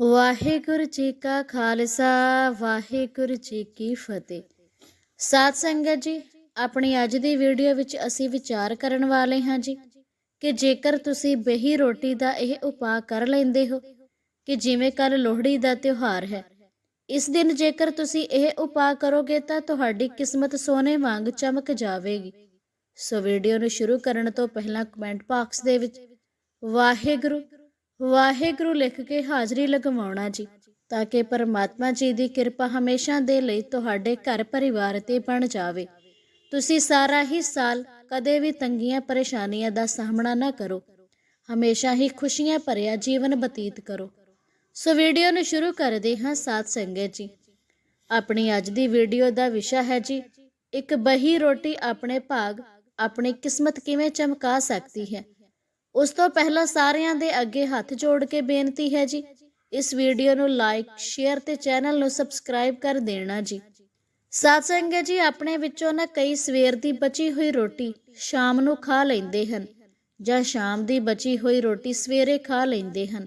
ਵਾਹਿਗੁਰੂ ਜੀ ਕਾ ਖਾਲਸਾ, ਵਾਹਿਗੁਰੂ ਜੀ ਕੀ ਫਤਿਹ। ਸਾਧ ਸੰਗਤ ਜੀ, ਆਪਣੀ ਅੱਜ ਦੀ ਵੀਡੀਓ ਵਿੱਚ ਅਸੀਂ ਵਿਚਾਰ ਕਰਨ ਵਾਲੇ ਹਾਂ ਜੀ ਕਿ ਜੇਕਰ ਤੁਸੀਂ ਬਹੀ ਰੋਟੀ ਦਾ ਇਹ ਉਪਾਅ ਕਰ ਲੈਂਦੇ ਹੋ ਕਿ ਜਿਵੇਂ ਕੱਲ ਲੋਹੜੀ ਦਾ ਤਿਉਹਾਰ ਹੈ, ਇਸ ਦਿਨ ਜੇਕਰ ਤੁਸੀਂ ਇਹ ਉਪਾਅ ਕਰੋਗੇ ਤਾਂ ਤੁਹਾਡੀ ਕਿਸਮਤ ਸੋਨੇ ਵਾਂਗ ਚਮਕ ਜਾਵੇਗੀ। ਸੋ ਵੀਡੀਓ ਨੂੰ ਸ਼ੁਰੂ ਕਰਨ ਤੋਂ ਪਹਿਲਾਂ ਕਮੈਂਟ ਬਾਕਸ ਦੇ ਵਿੱਚ ਵਾਹਿਗੁਰੂ ਵਾਹਿਗੁਰੂ ਲਿਖ ਕੇ ਹਾਜ਼ਰੀ ਲਗਵਾਉਣਾ ਜੀ, ਤਾਂ ਕਿ ਪਰਮਾਤਮਾ ਜੀ ਦੀ ਕਿਰਪਾ ਹਮੇਸ਼ਾ ਦੇ ਲਈ ਤੁਹਾਡੇ ਘਰ ਪਰਿਵਾਰ ਤੇ ਬਣ ਜਾਵੇ। ਤੁਸੀਂ ਸਾਰਾ ਹੀ ਸਾਲ ਕਦੇ ਵੀ ਤੰਗੀਆਂ ਪਰੇਸ਼ਾਨੀਆਂ ਦਾ ਸਾਹਮਣਾ ਨਾ ਕਰੋ। ਹਮੇਸ਼ਾ ਹੀ ਖੁਸ਼ੀਆਂ ਭਰਿਆ ਜੀਵਨ ਬਤੀਤ ਕਰੋ। ਸੋ ਵੀਡੀਓ ਨੂੰ ਸ਼ੁਰੂ ਕਰਦੇ ਹਾਂ ਸਾਧ ਸੰਗਤ ਜੀ। ਆਪਣੀ ਅੱਜ ਦੀ ਵੀਡੀਓ ਦਾ ਵਿਸ਼ਾ ਹੈ ਜੀ, ਇੱਕ ਬਹੀ ਰੋਟੀ ਆਪਣੇ ਭਾਗ, ਆਪਣੀ ਕਿਸਮਤ ਕਿਵੇਂ ਚਮਕਾ ਸਕਦੀ ਹੈ? ਉਸ ਤੋਂ ਪਹਿਲਾਂ ਸਾਰਿਆਂ ਦੇ ਅੱਗੇ ਹੱਥ ਜੋੜ ਕੇ ਬੇਨਤੀ ਹੈ ਜੀ। ਇਸ ਵੀਡੀਓ ਨੂੰ ਲਾਈਕ ਸ਼ੇਅਰ ਤੇ ਚੈਨਲ ਨੂੰ ਸਬਸਕ੍ਰਾਈਬ ਕਰ ਦੇਣਾ ਜੀ। ਸਾਧ ਸੰਗਤ ਜੀ, ਆਪਣੇ ਵਿੱਚੋਂ ਨਾ ਕਈ ਸਵੇਰ ਦੀ ਬਚੀ ਹੋਈ ਰੋਟੀ ਸ਼ਾਮ ਨੂੰ ਖਾ ਲੈਂਦੇ ਹਨ ਜਾਂ ਸ਼ਾਮ ਦੀ ਬਚੀ ਹੋਈ ਰੋਟੀ ਸਵੇਰੇ ਖਾ ਲੈਂਦੇ ਹਨ।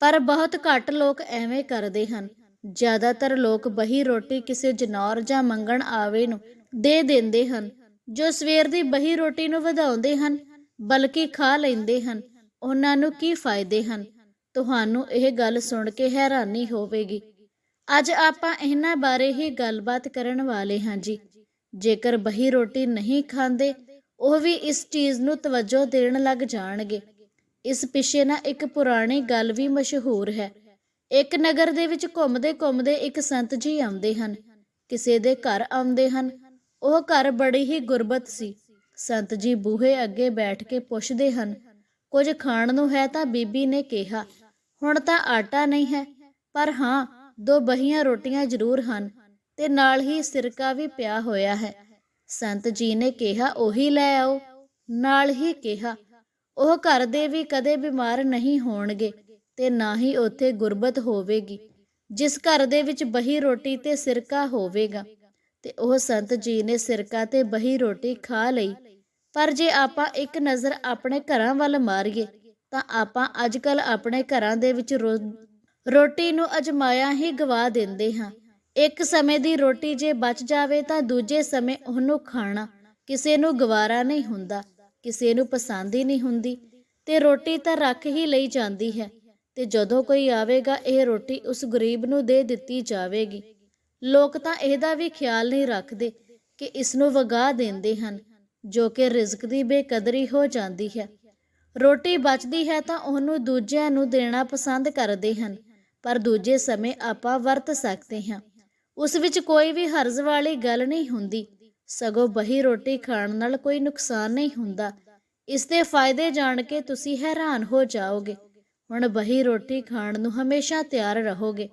ਪਰ ਬਹੁਤ ਘੱਟ ਲੋਕ ਐਵੇਂ ਕਰਦੇ ਹਨ। ਜ਼ਿਆਦਾਤਰ ਲੋਕ ਬਹੀ ਰੋਟੀ ਕਿਸੇ ਜਨੌਰ ਜਾਂ ਮੰਗਣ ਆਵੇ ਨੂੰ ਦੇ ਦਿੰਦੇ ਹਨ, ਜੋ ਸਵੇਰ ਦੀ ਬਹੀ ਰੋਟੀ ਨੂੰ ਵਧਾਉਂਦੇ ਹਨ। ਬਲਕਿ ਖਾ ਲੈਂਦੇ ਹਨ, ਉਹਨਾਂ ਨੂੰ ਕੀ ਫਾਇਦੇ ਹਨ? ਤੁਹਾਨੂੰ ਇਹ ਗੱਲ ਸੁਣ ਕੇ ਹੈਰਾਨੀ ਹੋਵੇਗੀ। ਅੱਜ ਆਪਾਂ ਇਹਨਾਂ ਬਾਰੇ ਹੀ ਗੱਲਬਾਤ ਕਰਨ ਵਾਲੇ ਹਾਂ ਜੀ। ਜੇਕਰ ਬਹੀ ਰੋਟੀ ਨਹੀਂ ਖਾਂਦੇ, ਉਹ ਵੀ ਇਸ ਚੀਜ਼ ਨੂੰ ਤਵੱਜੋ ਦੇਣ ਲੱਗ ਜਾਣਗੇ। ਇਸ ਪਿੱਛੇ ਨਾ ਇੱਕ ਪੁਰਾਣੀ ਗੱਲ ਵੀ ਮਸ਼ਹੂਰ ਹੈ। ਇੱਕ ਨਗਰ ਦੇ ਵਿੱਚ ਘੁੰਮਦੇ ਘੁੰਮਦੇ ਇੱਕ ਸੰਤ ਜੀ ਆਉਂਦੇ ਹਨ। ਕਿਸੇ ਦੇ ਘਰ ਆਉਂਦੇ ਹਨ। ਉਹ ਘਰ ਬੜੀ ਹੀ ਗੁਰਬਤ ਸੀ। ਸੰਤ ਜੀ ਬੂਹੇ ਅੱਗੇ ਬੈਠ ਕੇ ਪੁੱਛਦੇ ਹਨ, ਕੁਝ ਖਾਣ ਨੂੰ ਹੈ ਤਾਂ ਬੀਬੀ ਨੇ ਕਿਹਾ, ਹੁਣ ਤਾਂ ਆਟਾ ਨਹੀਂ ਹੈ, ਪਰ ਹਾਂ, ਦੋ ਬਹੀਆਂ ਰੋਟੀਆਂ ਜ਼ਰੂਰ ਹਨ, ਤੇ ਨਾਲ ਹੀ ਸਿਰਕਾ ਵੀ ਪਿਆ ਹੋਇਆ ਹੈ। ਸੰਤ ਜੀ ਨੇ ਕਿਹਾ, ਉਹੀ ਲੈ ਆਓ। ਨਾਲ ਹੀ ਕਿਹਾ, ਉਹ ਘਰ ਦੇ ਵੀ ਕਦੇ ਬਿਮਾਰ ਨਹੀਂ ਹੋਣਗੇ, ਤੇ ਨਾ ਹੀ ਉੱਥੇ ਗੁਰਬਤ ਹੋਵੇਗੀ, ਜਿਸ ਘਰ ਦੇ ਵਿੱਚ ਬਹੀ ਰੋਟੀ ਤੇ ਸਿਰਕਾ ਹੋਵੇਗਾ। ਤੇ ਉਹ ਸੰਤ ਜੀ ਨੇ ਸਿਰਕਾ ਤੇ ਬਹੀ ਰੋਟੀ ਖਾ ਲਈ ਪਰ ਜੇ ਆਪਾਂ ਇੱਕ ਨਜ਼ਰ ਆਪਣੇ ਘਰਾਂ ਵੱਲ ਮਾਰੀਏ, ਤਾਂ ਆਪਾਂ ਅੱਜਕੱਲ ਆਪਣੇ ਘਰਾਂ ਦੇ ਵਿੱਚ ਰੋ- ਰੋਟੀ ਨੂੰ ਅਜਮਾਇਆ ਹੀ ਗਵਾ ਦਿੰਦੇ ਹਾਂ। ਇੱਕ ਸਮੇਂ ਦੀ ਰੋਟੀ ਜੇ ਬਚ ਜਾਵੇ ਤਾਂ ਦੂਜੇ ਸਮੇਂ ਉਹਨੂੰ ਖਾਣਾ ਕਿਸੇ ਨੂੰ ਗਵਾਰਾ ਨਹੀਂ ਹੁੰਦਾ, ਕਿਸੇ ਨੂੰ ਪਸੰਦ ਹੀ ਨਹੀਂ ਹੁੰਦੀ ਤੇ ਰੋਟੀ ਤਾਂ ਰੱਖ ਹੀ ਲਈ ਜਾਂਦੀ ਹੈ ਤੇ ਜਦੋਂ ਕੋਈ ਆਵੇਗਾ, ਇਹ ਰੋਟੀ ਉਸ ਗਰੀਬ ਨੂੰ ਦੇ ਦਿੱਤੀ ਜਾਵੇਗੀ। ਲੋਕ ਤਾਂ ਇਹਦਾ ਵੀ ਖਿਆਲ ਨਹੀਂ ਰੱਖਦੇ ਕਿ ਇਸ ਨੂੰ ਵਗਾ ਦਿੰਦੇ ਹਨ। ਜੋ ਕਿ ਰਿਜ਼ਕ ਦੀ ਬੇਕਦਰੀ ਹੋ ਜਾਂਦੀ ਹੈ। ਰੋਟੀ ਬਚਦੀ ਹੈ ਤਾਂ ਉਹਨੂੰ ਦੂਜਿਆਂ ਨੂੰ ਦੇਣਾ ਪਸੰਦ ਕਰਦੇ ਹਨ, ਪਰ ਦੂਜੇ ਸਮੇਂ ਆਪਾਂ ਵਰਤ ਸਕਦੇ ਹਾਂ। ਉਸ ਵਿੱਚ ਕੋਈ ਵੀ ਹਰਜ਼ ਵਾਲੀ ਗੱਲ ਨਹੀਂ ਹੁੰਦੀ। ਸਗੋਂ ਬਹੀ ਰੋਟੀ ਖਾਣ ਨਾਲ ਕੋਈ ਨੁਕਸਾਨ ਨਹੀਂ ਹੁੰਦਾ। ਇਸ ਦੇ ਫਾਇਦੇ ਜਾਣ ਕੇ ਤੁਸੀਂ ਹੈਰਾਨ ਹੋ ਜਾਓਗੇ। ਹੁਣ ਬਹੀ ਰੋਟੀ ਖਾਣ ਨੂੰ ਹਮੇਸ਼ਾ ਤਿਆਰ ਰਹੋਗੇ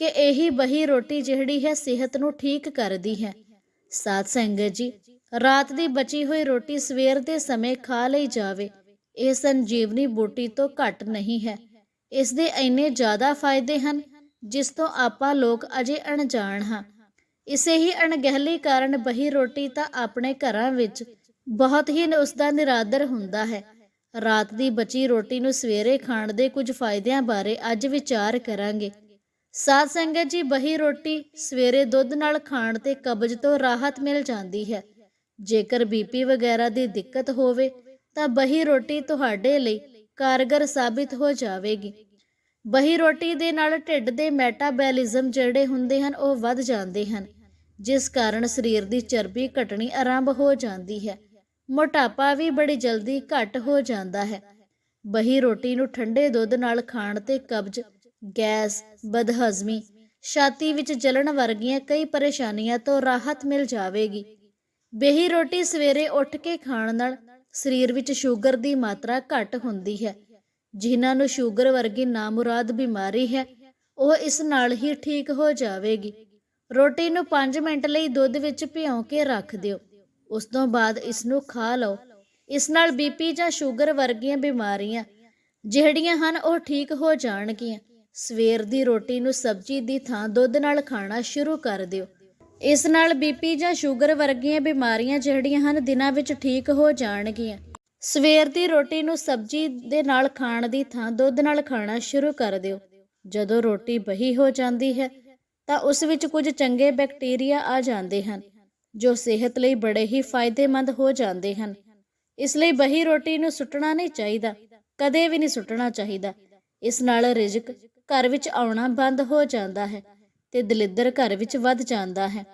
ਕਿ ਇਹੀ ਬਹੀ ਰੋਟੀ ਜਿਹੜੀ ਹੈ ਸਿਹਤ ਨੂੰ ਠੀਕ ਕਰਦੀ ਹੈ। ਸਾਧ ਸੰਗਤ ਜੀ ਰਾਤ ਦੀ ਬਚੀ ਹੋਈ ਰੋਟੀ ਸਵੇਰ ਦੇ ਸਮੇਂ ਖਾ ਲਈ ਜਾਵੇ। ਇਹ ਸੰਜੀਵਨੀ ਬੂਟੀ ਤੋਂ ਘੱਟ ਨਹੀਂ ਹੈ। ਇਸ ਦੇ ਇੰਨੇ ਜ਼ਿਆਦਾ ਫਾਇਦੇ ਹਨ, ਜਿਸ ਤੋਂ ਆਪਾਂ ਲੋਕ ਅਜੇ ਅਣਜਾਣ ਹਾਂ। ਇਸੇ ਹੀ ਅਣਗਹਿਲੀ ਕਾਰਨ ਬਹੀ ਰੋਟੀ ਤਾਂ ਆਪਣੇ ਘਰਾਂ ਵਿੱਚ ਬਹੁਤ ਹੀ ਉਸ ਦਾ ਨਿਰਾਦਰ ਹੁੰਦਾ ਹੈ। ਰਾਤ ਦੀ ਬਚੀ ਰੋਟੀ ਨੂੰ ਸਵੇਰੇ ਖਾਣ ਦੇ ਕੁਝ ਫਾਇਦਿਆਂ ਬਾਰੇ ਅੱਜ ਵਿਚਾਰ ਕਰਾਂਗੇ। ਸਾਧ ਸੰਗਤ ਜੀ, ਬਹੀ ਰੋਟੀ ਸਵੇਰੇ ਦੁੱਧ ਨਾਲ ਖਾਣ ਤੇ ਕਬਜ਼ ਤੋਂ ਰਾਹਤ ਮਿਲ ਜਾਂਦੀ ਹੈ। ਜੇਕਰ ਬੀਪੀ ਵਗੈਰਾ ਦੀ ਦਿੱਕਤ ਹੋਵੇ, ਤਾਂ ਬਹੀ ਰੋਟੀ ਤੁਹਾਡੇ ਲਈ ਕਾਰਗਰ ਸਾਬਿਤ ਹੋ ਜਾਵੇਗੀ। ਬਹੀ ਰੋਟੀ ਦੇ ਨਾਲ ਢਿੱਡ ਦੇ ਮੈਟਾਬੋਲਿਜ਼ਮ ਜਿਹੜੇ ਹੁੰਦੇ ਹਨ, ਉਹ ਵੱਧ ਜਾਂਦੇ ਹਨ, ਜਿਸ ਕਾਰਨ ਸਰੀਰ ਦੀ ਚਰਬੀ ਘਟਣੀ ਆਰੰਭ ਹੋ ਜਾਂਦੀ ਹੈ। ਮੋਟਾਪਾ ਵੀ ਬੜੀ ਜਲਦੀ ਘਟ ਹੋ ਜਾਂਦਾ ਹੈ। ਬਹੀ ਰੋਟੀ ਨੂੰ ਠੰਡੇ ਦੁੱਧ ਨਾਲ ਖਾਣ ਤੇ ਕਬਜ਼, ਗੈਸ, ਬਦਹਜ਼ਮੀ, ਛਾਤੀ ਵਿੱਚ ਜਲਣ ਵਰਗੀਆਂ ਕਈ ਪਰੇਸ਼ਾਨੀਆਂ ਤੋਂ ਰਾਹਤ ਮਿਲ ਜਾਵੇਗੀ। ਬੇਹੀ ਰੋਟੀ ਸਵੇਰੇ ਉੱਠ ਕੇ ਖਾਣ ਨਾਲ ਸਰੀਰ ਵਿੱਚ ਸ਼ੂਗਰ ਦੀ ਮਾਤਰਾ ਘੱਟ ਹੁੰਦੀ ਹੈ। ਜਿਨ੍ਹਾਂ ਨੂੰ ਸ਼ੂਗਰ ਵਰਗੀ ਨਾਮੁਰਾਦ ਬਿਮਾਰੀ ਹੈ, ਉਹ ਇਸ ਨਾਲ ਹੀ ਠੀਕ ਹੋ ਜਾਵੇਗੀ। ਰੋਟੀ ਨੂੰ 5 ਮਿੰਟ ਲਈ ਦੁੱਧ ਵਿੱਚ ਭਿਉਂ ਕੇ ਰੱਖ ਦਿਓ। ਉਸ ਤੋਂ ਬਾਅਦ ਇਸ ਨੂੰ ਖਾ ਲਓ। ਇਸ ਨਾਲ ਬੀਪੀ ਜਾਂ ਸ਼ੂਗਰ ਵਰਗੀਆਂ ਬਿਮਾਰੀਆਂ, ਜਿਹੜੀਆਂ ਹਨ, ਉਹ ਠੀਕ ਹੋ ਜਾਣਗੀਆਂ। ਸਵੇਰ ਦੀ ਰੋਟੀ ਨੂੰ ਸਬਜ਼ੀ ਦੀ ਥਾਂ ਦੁੱਧ ਨਾਲ ਖਾਣਾ ਸ਼ੁਰੂ ਕਰ ਦਿਓ। ਇਸ ਨਾਲ ਬੀਪੀ ਜਾਂ ਸ਼ੂਗਰ ਵਰਗੀਆਂ ਬਿਮਾਰੀਆਂ ਜਿਹੜੀਆਂ ਹਨ, ਦਿਨਾਂ ਵਿੱਚ ਠੀਕ ਹੋ ਜਾਣਗੀਆਂ। ਸਵੇਰ ਦੀ ਰੋਟੀ ਨੂੰ ਸਬਜ਼ੀ ਦੇ ਨਾਲ ਖਾਣ ਦੀ ਥਾਂ ਦੁੱਧ ਨਾਲ ਖਾਣਾ ਸ਼ੁਰੂ ਕਰ ਦਿਓ। ਜਦੋਂ ਰੋਟੀ ਬਹੀ ਹੋ ਜਾਂਦੀ ਹੈ, ਤਾਂ ਉਸ ਵਿੱਚ ਕੁਝ ਚੰਗੇ ਬੈਕਟੀਰੀਆ ਆ ਜਾਂਦੇ ਹਨ, ਜੋ ਸਿਹਤ ਲਈ ਬੜੇ ਹੀ ਫਾਇਦੇਮੰਦ ਹੋ ਜਾਂਦੇ ਹਨ। ਇਸ ਲਈ ਬਹੀ ਰੋਟੀ ਨੂੰ ਸੁੱਟਣਾ ਨਹੀਂ ਚਾਹੀਦਾ, ਕਦੇ ਵੀ ਨਹੀਂ ਸੁੱਟਣਾ ਚਾਹੀਦਾ। ਇਸ ਨਾਲ ਰਿਜ਼ਕ ਘਰ ਵਿੱਚ ਆਉਣਾ ਬੰਦ ਹੋ ਜਾਂਦਾ ਹੈ। ਤੇ ਦਲਿੱਦਰ ਘਰ ਵਿੱਚ ਵੱਧ ਜਾਂਦਾ ਹੈ।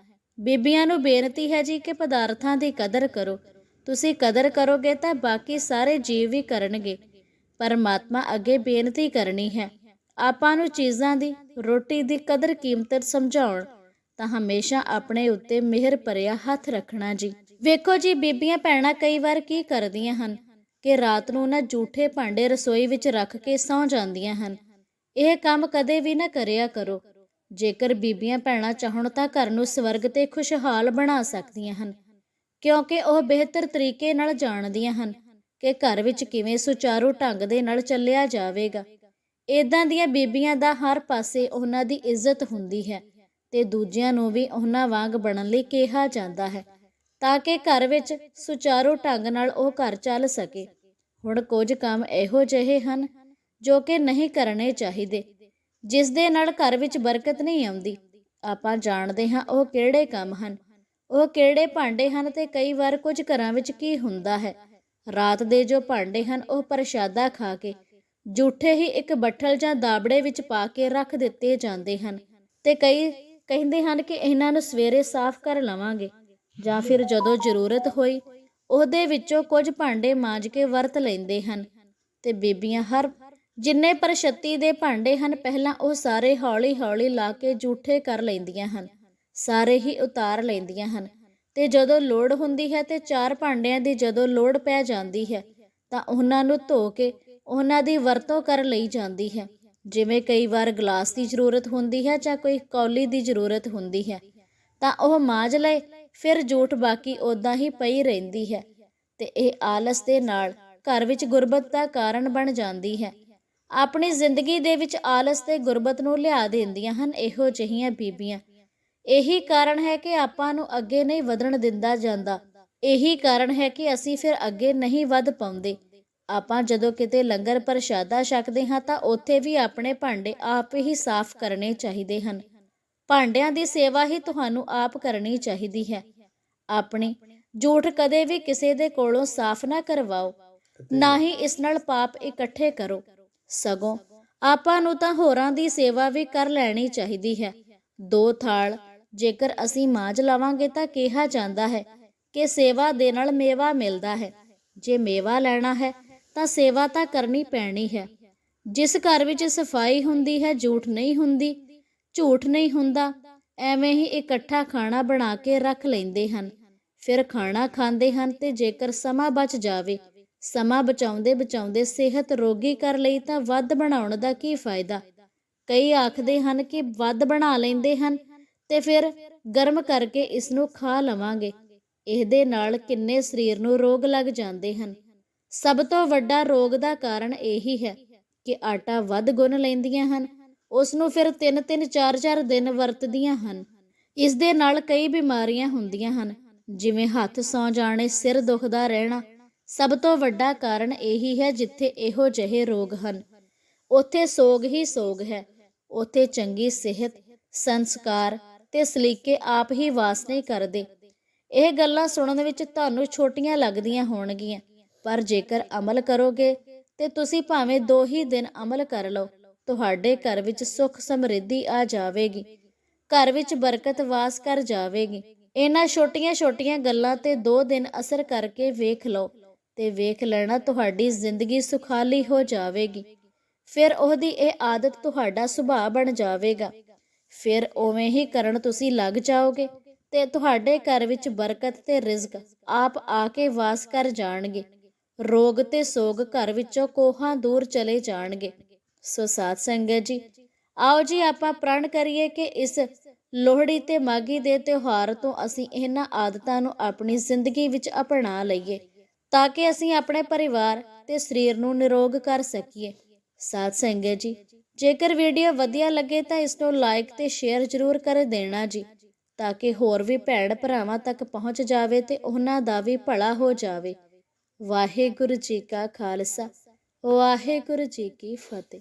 ਬੀਬੀਆਂ ਨੂੰ ਬੇਨਤੀ ਹੈ ਜੀ ਕਿ ਪਦਾਰਥਾਂ ਦੀ ਕਦਰ ਕਰੋ। ਤੁਸੀਂ ਕਦਰ ਕਰੋਗੇ ਤਾਂ ਬਾਕੀ ਸਾਰੇ ਜੀਵ ਵੀ ਕਰਨਗੇ। ਪਰਮਾਤਮਾ ਅੱਗੇ ਬੇਨਤੀ ਕਰਨੀ ਹੈ। ਆਪਾਂ ਨੂੰ ਚੀਜ਼ਾਂ ਦੀ, ਰੋਟੀ ਦੀ ਕਦਰ ਕੀਮਤ ਸਮਝਾਉਣ। ਤਾਂ ਹਮੇਸ਼ਾ ਆਪਣੇ ਉੱਤੇ ਮਿਹਰ ਭਰਿਆ ਹੱਥ ਰੱਖਣਾ ਜੀ। ਵੇਖੋ ਜੀ, ਬੀਬੀਆਂ ਭੈਣਾਂ ਕਈ ਵਾਰ ਕੀ ਕਰਦੀਆਂ ਹਨ? ਕਿ ਰਾਤ ਨੂੰ ਨਾ ਝੂਠੇ ਭਾਂਡੇ ਰਸੋਈ ਵਿੱਚ ਰੱਖ ਕੇ ਸੌਂ ਜਾਂਦੀਆਂ ਹਨ। ਇਹ ਕੰਮ ਕਦੇ ਵੀ ਨਾ ਕਰਿਆ ਕਰੋ। ਜੇਕਰ ਬੀਬੀਆਂ ਭੈਣਾਂ ਚਾਹਣ ਤਾਂ ਘਰ ਨੂੰ ਸਵਰਗ ਤੇ ਖੁਸ਼ਹਾਲ ਬਣਾ ਸਕਦੀਆਂ ਹਨ, ਕਿਉਂਕਿ ਉਹ ਬਿਹਤਰ ਤਰੀਕੇ ਨਾਲ ਜਾਣਦੀਆਂ ਹਨ ਕਿ ਘਰ ਵਿੱਚ ਕਿਵੇਂ ਸੁਚਾਰੂ ਢੰਗ ਦੇ ਨਾਲ ਚੱਲਿਆ ਜਾਵੇਗਾ। ਇਦਾਂ ਦੀਆਂ ਬੀਬੀਆਂ ਦਾ ਹਰ ਪਾਸੇ ਉਹਨਾਂ ਦੀ ਇੱਜ਼ਤ ਹੁੰਦੀ ਹੈ ਤੇ ਦੂਜਿਆਂ ਨੂੰ ਵੀ ਉਹਨਾਂ ਵਾਂਗ ਬਣਨ ਲਈ ਕਿਹਾ ਜਾਂਦਾ ਹੈ, ਤਾਂ ਕਿ ਘਰ ਵਿੱਚ ਸੁਚਾਰੂ ਢੰਗ ਨਾਲ ਉਹ ਘਰ ਚੱਲ ਸਕੇ। ਹੁਣ ਕੁਝ ਕੰਮ ਇਹੋ ਜਿਹੇ ਹਨ ਜੋ ਕਿ ਨਹੀਂ ਕਰਨੇ ਚਾਹੀਦੇ ਜਿਸ ਦੇ ਨਾਲ ਘਰ ਵਿੱਚ ਬਰਕਤ ਨਹੀਂ ਆਉਂਦੀ। ਆਪਾਂ ਜਾਣਦੇ ਹਾਂ ਉਹ ਕਿਹੜੇ ਕੰਮ ਹਨ। ਉਹ ਕਿਹੜੇ ਭਾਂਡੇ ਹਨ ਤੇ ਕਈ ਵਾਰ ਕੁਝ ਘਰਾਂ ਵਿੱਚ ਕੀ ਹੁੰਦਾ ਹੈ। ਰਾਤ ਦੇ ਜੋ ਭਾਂਡੇ ਹਨ ਉਹ ਪ੍ਰਸ਼ਾਦਾ ਖਾ ਕੇ ਝੂਠੇ ਹੀ ਇੱਕ ਬੱਠਲ ਜਾਂ ਦਾਬੜੇ ਵਿੱਚ ਪਾ ਕੇ ਰੱਖ ਦਿੱਤੇ ਜਾਂਦੇ ਹਨ ਤੇ ਕਈ ਕਹਿੰਦੇ ਹਨ ਕਿ ਇਹਨਾਂ ਨੂੰ ਸਵੇਰੇ ਸਾਫ਼ ਕਰ ਲਵਾਂਗੇ ਜਾਂ ਫਿਰ ਜਦੋਂ ਜ਼ਰੂਰਤ ਹੋਈ, ਉਹਦੇ ਵਿੱਚੋਂ ਕੁਝ ਭਾਂਡੇ ਮਾਂਜ ਕੇ ਵਰਤ ਲੈਂਦੇ ਹਨ ਤੇ ਬੀਬੀਆਂ ਹਰ ਜਿੰਨੇ ਪਰਛੱਤੀ ਦੇ ਭਾਂਡੇ ਹਨ, ਪਹਿਲਾਂ ਉਹ ਸਾਰੇ ਹੌਲੀ-ਹੌਲੀ ਲਾ ਕੇ ਜੂਠੇ ਕਰ ਲੈਂਦੀਆਂ ਹਨ, ਸਾਰੇ ਹੀ ਉਤਾਰ ਲੈਂਦੀਆਂ ਹਨ। ਤੇ ਜਦੋਂ ਲੋੜ ਹੁੰਦੀ ਹੈ ਤੇ ਚਾਰ ਭਾਂਡਿਆਂ ਦੀ ਜਦੋਂ ਲੋੜ ਪੈ ਜਾਂਦੀ ਹੈ, ਤਾਂ ਉਹਨਾਂ ਨੂੰ ਧੋ ਕੇ ਉਹਨਾਂ ਦੀ ਵਰਤੋਂ ਕਰ ਲਈ ਜਾਂਦੀ ਹੈ। ਜਿਵੇਂ ਕਈ ਵਾਰ ਗਲਾਸ ਦੀ ਜ਼ਰੂਰਤ ਹੁੰਦੀ ਹੈ ਜਾਂ ਕੋਈ ਕੌਲੀ ਦੀ ਜ਼ਰੂਰਤ ਹੁੰਦੀ ਹੈ, ਤਾਂ ਉਹ ਮਾਂਜ ਲਏ, ਫਿਰ ਜੂਠ ਬਾਕੀ ਉਦਾਂ ਹੀ ਪਈ ਰਹਿੰਦੀ ਹੈ ਤੇ ਇਹ ਆਲਸ ਦੇ ਨਾਲ ਘਰ ਵਿੱਚ ਗੁਰਬਤ ਦਾ ਕਾਰਨ ਬਣ ਜਾਂਦੀ ਹੈ। ਆਪਣੀ ਜ਼ਿੰਦਗੀ ਦੇ ਵਿੱਚ ਆਲਸ ਤੇ ਗੁਰਬਤ ਨੂੰ ਲਿਆ ਦਿੰਦੀਆਂ ਹਨ ਇਹੋ ਜਿਹੀਆਂ ਬੀਬੀਆਂ। ਇਹੀ ਕਾਰਨ ਹੈ ਕਿ ਆਪਾਂ ਨੂੰ ਅੱਗੇ ਨਹੀਂ ਵਧਣ ਦਿੰਦਾ ਜਾਂਦਾ। ਇਹੀ ਕਾਰਨ ਹੈ ਕਿ ਅਸੀਂ ਫਿਰ ਅੱਗੇ ਨਹੀਂ ਵੱਧ ਪਾਉਂਦੇ। ਆਪਾਂ ਜਦੋਂ ਕਿਤੇ ਲੰਗਰ ਪ੍ਰਸ਼ਾਦਾ ਛਕਦੇ ਹਾਂ ਤਾਂ ਉੱਥੇ ਵੀ ਆਪਣੇ ਭਾਂਡੇ ਆਪ ਹੀ ਸਾਫ਼ ਕਰਨੇ ਚਾਹੀਦੇ ਹਨ। ਭਾਂਡਿਆਂ ਦੀ ਸੇਵਾ ਹੀ ਤੁਹਾਨੂੰ ਆਪ ਕਰਨੀ ਚਾਹੀਦੀ ਹੈ। ਆਪਣੀ ਝੂਠ ਕਦੇ ਵੀ ਕਿਸੇ ਦੇ ਕੋਲੋਂ ਸਾਫ਼ ਨਾ ਕਰਵਾਓ। ਨਾ ਹੀ ਇਸ ਨਾਲ ਪਾਪ ਇਕੱਠੇ ਕਰੋ। ਸਗੋਂ ਆਪਾਂ ਨੂੰ ਤਾਂ ਹੋਰਾਂ ਦੀ ਸੇਵਾ ਵੀ ਕਰ ਲੈਣੀ ਚਾਹੀਦੀ ਹੈ। ਦੋ ਥਾਲ, ਜੇਕਰ ਅਸੀਂ ਮਾਂਜ ਲਾਵਾਂਗੇ ਤਾਂ ਕਿਹਾ ਜਾਂਦਾ ਹੈ ਕਿ ਸੇਵਾ ਦੇ ਨਾਲ ਮੇਵਾ ਮਿਲਦਾ ਹੈ। ਜੇ ਮੇਵਾ ਲੈਣਾ ਹੈ ਤਾਂ ਸੇਵਾ ਤਾਂ ਕਰਨੀ ਪੈਣੀ ਹੈ। ਜਿਸ ਘਰ ਵਿੱਚ ਸਫ਼ਾਈ ਹੁੰਦੀ ਹੈ, ਝੂਠ ਨਹੀਂ ਹੁੰਦੀ, ਝੂਠ ਨਹੀਂ ਹੁੰਦਾ, ਐਵੇਂ ਹੀ ਇਕੱਠਾ ਖਾਣਾ ਬਣਾ ਕੇ ਰੱਖ ਲੈਂਦੇ ਹਨ। ਫਿਰ ਖਾਣਾ ਖਾਂਦੇ ਹਨ ਤੇ ਜੇਕਰ ਸਮਾਂ ਬਚ ਜਾਵੇ ਸਮਾਂ ਬਚਾਉਂਦੇ ਬਚਾਉਂਦੇ ਸਿਹਤ ਰੋਗੀ ਕਰ ਲਈ ਤਾਂ ਵੱਧ ਬਣਾਉਣ ਦਾ ਕੀ ਫਾਇਦਾ? ਕਈ ਆਖਦੇ ਹਨ ਕਿ ਵੱਧ ਬਣਾ ਲੈਂਦੇ ਹਨ ਤੇ ਫਿਰ ਗਰਮ ਕਰਕੇ ਇਸ ਨੂੰ ਖਾ ਲਵਾਂਗੇ। ਇਹਦੇ ਨਾਲ ਕਿੰਨੇ ਸਰੀਰ ਨੂੰ ਰੋਗ ਲੱਗ ਜਾਂਦੇ ਹਨ। ਸਭ ਤੋਂ ਵੱਡਾ ਰੋਗ ਦਾ ਕਾਰਨ ਇਹੀ ਹੈ ਕਿ ਆਟਾ ਵੱਧ ਗੁੰਨ ਲੈਂਦੀਆਂ ਹਨ। ਉਸ ਨੂੰ ਫਿਰ 3-3 4-4 ਦਿਨ ਵਰਤਦੀਆਂ ਹਨ। ਇਸ ਦੇ ਨਾਲ ਕਈ ਬਿਮਾਰੀਆਂ ਹੁੰਦੀਆਂ ਹਨ, ਜਿਵੇਂ ਹੱਥ ਸੌ ਜਾਣੇ, ਸਿਰ ਦੁਖਦਾ ਰਹਿਣਾ ਸਭ ਤੋਂ ਵੱਡਾ ਕਾਰਨ ਇਹੀ ਹੈ ਜਿੱਥੇ ਇਹੋ ਜਿਹੇ ਰੋਗ ਹਨ। ਉੱਥੇ ਸੋਗ ਹੀ ਸੋਗ ਹੈ। ਉੱਥੇ ਚੰਗੀ ਸਿਹਤ, ਸੰਸਕਾਰ ਤੇ ਸਲੀਕੇ ਆਪ ਹੀ ਵਾਸ ਨਹੀਂ ਕਰਦੇ। ਇਹ ਗੱਲਾਂ ਸੁਣਨ ਵਿੱਚ ਤੁਹਾਨੂੰ ਛੋਟੀਆਂ ਲੱਗਦੀਆਂ ਹੋਣਗੀਆਂ, ਪਰ ਜੇਕਰ ਅਮਲ ਕਰੋਗੇ, ਤੇ ਤੁਸੀਂ ਭਾਵੇਂ ਦੋ ਹੀ ਦਿਨ ਅਮਲ ਕਰ ਲਓ, ਤੁਹਾਡੇ ਘਰ ਵਿੱਚ ਸੁੱਖ ਸਮਰਿੱਧੀ ਆ ਜਾਵੇਗੀ। ਘਰ ਵਿੱਚ ਬਰਕਤ ਵਾਸ ਕਰ ਜਾਵੇਗੀ। ਇਹਨਾਂ ਛੋਟੀਆਂ-ਛੋਟੀਆਂ ਗੱਲਾਂ ਤੇ ਦੋ ਦਿਨ ਅਸਰ ਕਰਕੇ ਵੇਖ ਲਓ। ਤੇ ਵੇਖ ਲੈਣਾ ਤੁਹਾਡੀ ਜ਼ਿੰਦਗੀ ਸੁਖਾਲੀ ਹੋ ਜਾਵੇਗੀ। ਫਿਰ ਉਹਦੀ ਇਹ ਆਦਤ ਤੁਹਾਡਾ ਸੁਭਾਅ ਬਣ ਜਾਵੇਗਾ। ਫਿਰ ਉਵੇਂ ਹੀ ਕਰਨ ਤੁਸੀਂ ਲੱਗ ਜਾਓਗੇ ਤੇ ਤੁਹਾਡੇ ਘਰ ਵਿੱਚ ਬਰਕਤ ਤੇ ਰਿਜ਼ਕ ਆਪ ਆ ਕੇ ਵਾਸ ਕਰ ਜਾਣਗੇ। ਰੋਗ ਤੇ ਸੋਗ ਘਰ ਵਿੱਚੋਂ ਕੋਹਾਂ ਦੂਰ ਚਲੇ ਜਾਣਗੇ। ਸੋ ਸਾਧ ਸੰਗਤ ਜੀ, ਆਓ ਜੀ ਆਪਾਂ ਪ੍ਰਣ ਕਰੀਏ ਕਿ ਇਸ ਲੋਹੜੀ ਤੇ ਮਾਗੀ ਦੇ ਤਿਉਹਾਰ ਤੋਂ ਅਸੀਂ ਇਹਨਾਂ ਆਦਤਾਂ ਨੂੰ ਆਪਣੀ ਜ਼ਿੰਦਗੀ ਵਿੱਚ ਅਪਣਾ ਲਈਏ। ਤਾਂ ਕਿ ਅਸੀਂ ਆਪਣੇ ਪਰਿਵਾਰ ਤੇ ਸਰੀਰ ਨੂੰ ਨਿਰੋਗ ਕਰ ਸਕੀਏ। ਸਾਧ ਸੰਗਤ ਜੀ, ਜੇਕਰ ਵੀਡੀਓ ਵਧੀਆ ਲੱਗੇ ਤਾਂ ਇਸ ਨੂੰ ਲਾਈਕ ਤੇ ਸ਼ੇਅਰ ਜ਼ਰੂਰ ਕਰ ਦੇਣਾ ਜੀ, ਤਾਂ ਕਿ ਹੋਰ ਵੀ ਭੈਣ ਭਰਾਵਾਂ ਤੱਕ ਪਹੁੰਚ ਜਾਵੇ ਤੇ ਉਹਨਾਂ ਦਾ ਵੀ ਭਲਾ ਹੋ ਜਾਵੇ। ਵਾਹਿਗੁਰੂ ਜੀ ਕਾ ਖਾਲਸਾ, ਵਾਹਿਗੁਰੂ ਜੀ ਕੀ ਫਤਿਹ।